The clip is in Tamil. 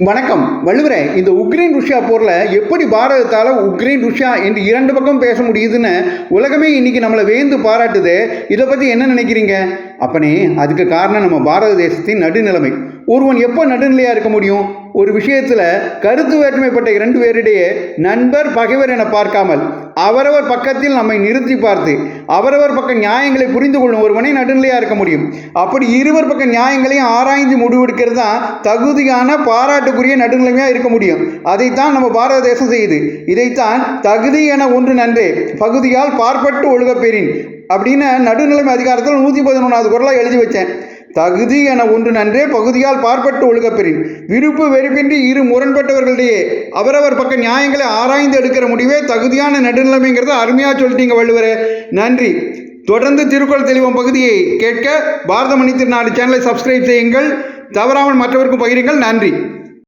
வணக்கம். வள்ளுவரே இந்த உக்ரைன் ருஷ்யா போரில் எப்படி பாரதத்தால் உக்ரைன் ருஷ்யா என்று இரண்டு பக்கம் பேச முடியுதுன்னு உலகமே இன்னைக்கு நம்மளை வேந்து பாராட்டுது. இதை பற்றி என்ன நினைக்கிறீங்க? அப்பனே அதுக்கு காரணம் நம்ம பாரத தேசத்தின் நடுநிலைமை. ஒருவன் எப்போ நடுநிலையாக இருக்க முடியும்? ஒரு விஷயத்தில் கருத்து வேற்றுமைப்பட்ட இரண்டு பேரிடையே நண்பர் பகைவர் என பார்க்காமல். அவரவர் பக்கத்தில் நம்மை நிறுத்தி பார்த்து அவரவர் பக்க நியாயங்களை புரிந்து கொள்ளும் ஒருவனை நடுநிலையாக இருக்க முடியும். அப்படி இருவர் பக்க நியாயங்களையும் ஆராய்ந்து முடிவெடுக்கிறது தான் தகுதியான பாராட்டுக்குரிய நடுநிலைமையாக இருக்க முடியும். அதைத்தான் நம்ம பாரத தேசம் செய்யுது. இதைத்தான் தகுதி என ஒன்று நன்றே பகுதியால் பார்ப்பட்டு ஒழுகப்பெறின் அப்படின்னு நடுநிலைமை அதிகாரத்தில் நூற்றி பதினொன்றாவது குரலாக எழுதி வச்சேன். தகுதி என ஒன்று நன்றே பகுதியால் பார்ப்பட்டு ஒழுகப்பெறின் விருப்பு வெறுப்பின்றி இரு முரண்பட்டவர்களிடையே அவரவர் பக்க நியாயங்களை ஆராய்ந்து எடுக்கிற முடிவே தகுதியான நடுநிலைமைங்கிறத அருமையாக சொல்லிட்டீங்க வள்ளுவரே. நன்றி. தொடர்ந்து திருக்குறள் தெளிவம் பகுதியை கேட்க பாரத மணி திருநாடு சேனலை சப்ஸ்கிரைப் செய்யுங்கள். தவறாமல் மற்றவருக்கும் பகிருங்கள். நன்றி.